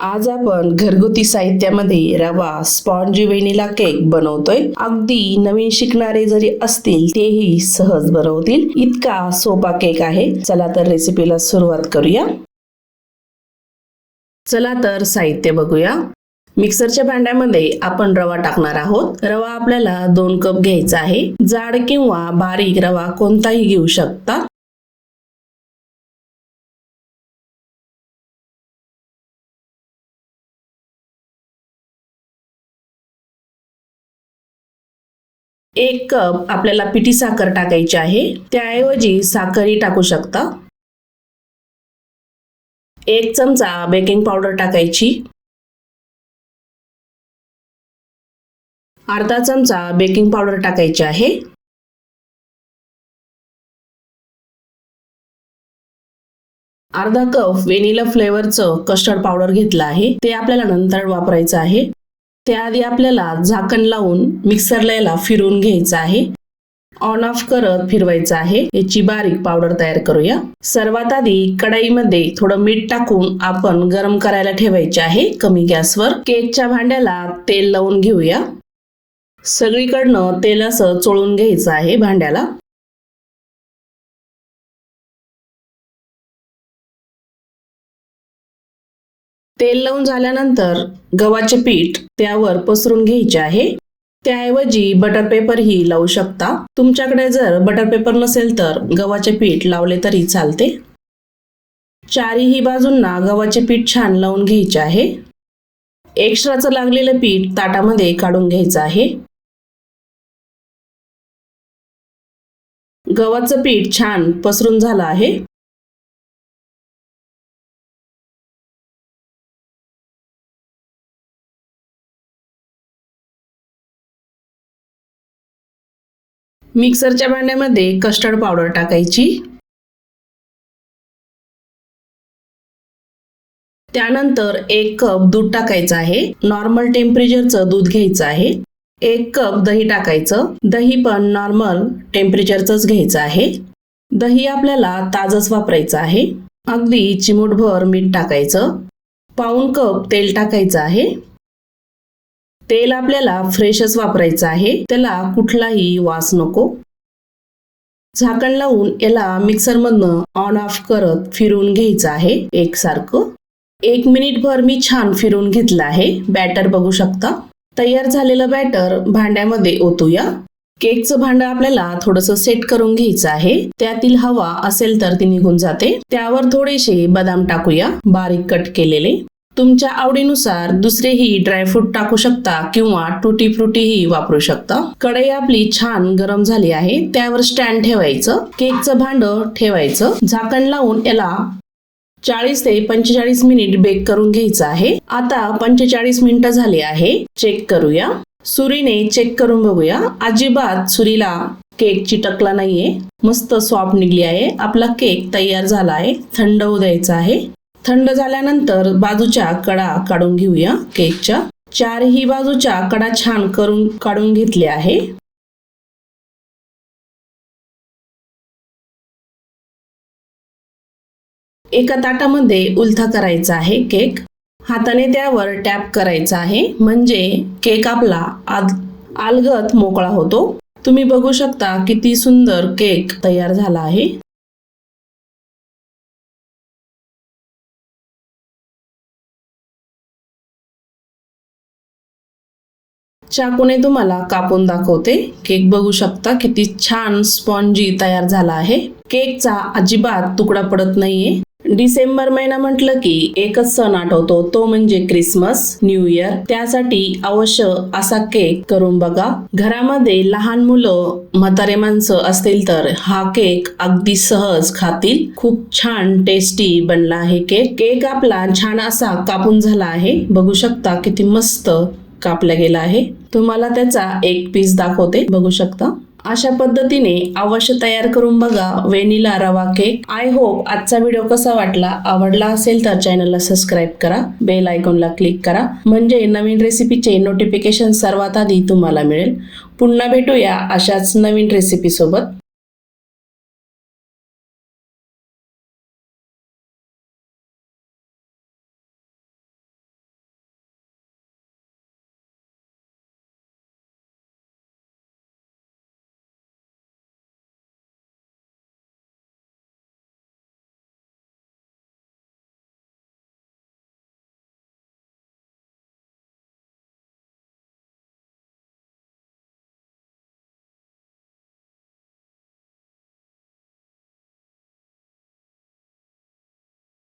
आज आपण घरगुती साहित्यामध्ये रवा स्पॉन्जी वेनिला केक बनवतोय. अगदी नवीन शिकणारे जरी असतील तेही सहज बनवतील. इतका सोपा केक आहे. चला तर रेसिपीला सुरुवात करूया. चला तर साहित्य बघूया. मिक्सरच्या भांड्यामध्ये आपण रवा टाकणार आहोत. रवा आपल्याला दोन कप घ्यायचा आहे. जाड किंवा बारीक रवा कोणताही घेऊ शकता. एक कप आपल्याला पिठी साखर टाकायची आहे. त्याऐवजी साखरही टाकू शकता. एक चमचा बेकिंग पावडर टाकायची. अर्धा चमचा बेकिंग पावडर टाकायची आहे. अर्धा कप व्हेनिला फ्लेवरचं कस्टर्ड पावडर घेतलं आहे. ते आपल्याला नंतर वापरायचं आहे. त्याआधी आपल्याला झाकण लावून मिक्सरला याला फिरवून घ्यायचं आहे. ऑन ऑफ करत फिरवायचं आहे. याची बारीक पावडर तयार करूया. सर्वात आधी कढाईमध्ये थोडं मीठ टाकून आपण गरम करायला ठेवायचे आहे. कमी गॅसवर केकच्या भांड्याला तेल लावून घेऊया. सगळीकडनं तेल असं चोळून घ्यायचं आहे भांड्याला. तेल लावून झाल्यानंतर गव्हाचे पीठ त्यावर पसरून घ्यायचे आहे. त्याऐवजी बटर पेपर ही लावू शकता. तुमच्याकडे जर बटर पेपर नसेल तर गव्हाचे पीठ लावले तरी चालते. चारीही बाजूंना गव्हाचे पीठ छान लावून घ्यायचे आहे. एक्स्ट्राचं लागलेलं पीठ ताटामध्ये काढून घ्यायचं आहे. गव्हाचं पीठ छान पसरून झालं आहे. मिक्सरच्या भांड्यामध्ये कस्टर्ड पावडर टाकायची. त्यानंतर एक कप दूध टाकायचं आहे. नॉर्मल टेम्परेचरचं दूध घ्यायचं आहे. एक कप दही टाकायचं. दही पण नॉर्मल टेम्परेचरचंच घ्यायचं आहे. दही आपल्याला ताजच वापरायचं आहे. अगदी चिमूटभर मीठ टाकायचं. पाऊन कप तेल टाकायचं आहे. तेल आपल्याला फ्रेशच वापरायचं आहे. त्याला कुठलाही वास नको. झाकण लावून याला मिक्सरमधनं ऑन ऑफ करत फिरवून घ्यायचं आहे एकसारखं. एक मिनिटभर मी छान फिरून घेतलं आहे. बॅटर बघू शकता. तयार झालेलं बॅटर भांड्यामध्ये ओतूया. केकचं भांड आपल्याला थोडस सेट करून घ्यायचं आहे. त्यातील हवा असेल तर ती निघून जाते. त्यावर थोडेसे बदाम टाकूया. बारीक कट केलेले. तुमच्या आवडीनुसार दुसरेही ड्रायफ्रूट टाकू शकता किंवा टुटी फ्रुटीही वापरू शकता. कढई आपली छान गरम झाली आहे त्यावर स्टँड ठेवायचं. केकचं भांड ठेवायचं. झाकण लावून याला चाळीस ते पंचेचाळीस मिनिट बेक करून घ्यायचं आहे. आता पंचेचाळीस मिनिटं झाली आहे चेक करूया. सुरीने चेक करून बघूया. अजिबात सुरीला केक चिटकला नाहीये. मस्त सॉफ्ट निघली आहे. आपला केक तयार झाला आहे. थंड होऊ द्यायचा आहे. थंड झाल्यानंतर बाजूच्या कडा काढून घेऊया. केकच्या चारही बाजूच्या कडा छान करून काढून घेतले आहे. एका ताटामध्ये उलथा करायचा आहे केक. हाताने त्यावर टॅप करायचा आहे. म्हणजे केक आपला अलगत मोकळा होतो. तुम्ही बघू शकता किती सुंदर केक तयार झाला आहे. चाकूने तुम्हाला कापून दाखवते. केक बघू शकता किती छान स्पॉन्जी तयार झाला आहे. केकचा अजिबात तुकडा पडत नाहीये. डिसेंबर महिना म्हटलं की एकच सण आठवतो. तो म्हणजे क्रिसमस न्यू इयर. त्यासाठी अवश्य असा केक करून बघा. घरामध्ये लहान मुलं म्हातारे माणसं असतील तर हा केक अगदी सहज खातील. खूप छान टेस्टी बनला आहे केक. केक आपला छान असा कापून झाला आहे. बघू शकता किती मस्त कापला गेला आहे. तुम्हाला त्याचा एक पीस दाखवते. बघू शकता. अशा पद्धतीने अवश्य तयार करून बघा. वेनिला रवा केक आय होप आजचा व्हिडिओ कसा वाटला आवडला असेल तर चॅनलला सबस्क्राईब करा. बेल आयकॉनला क्लिक करा. म्हणजे नवीन रेसिपीचे नोटिफिकेशन सर्वात आधी तुम्हाला मिळेल. पुन्हा भेटूया अशाच नवीन रेसिपीसोबत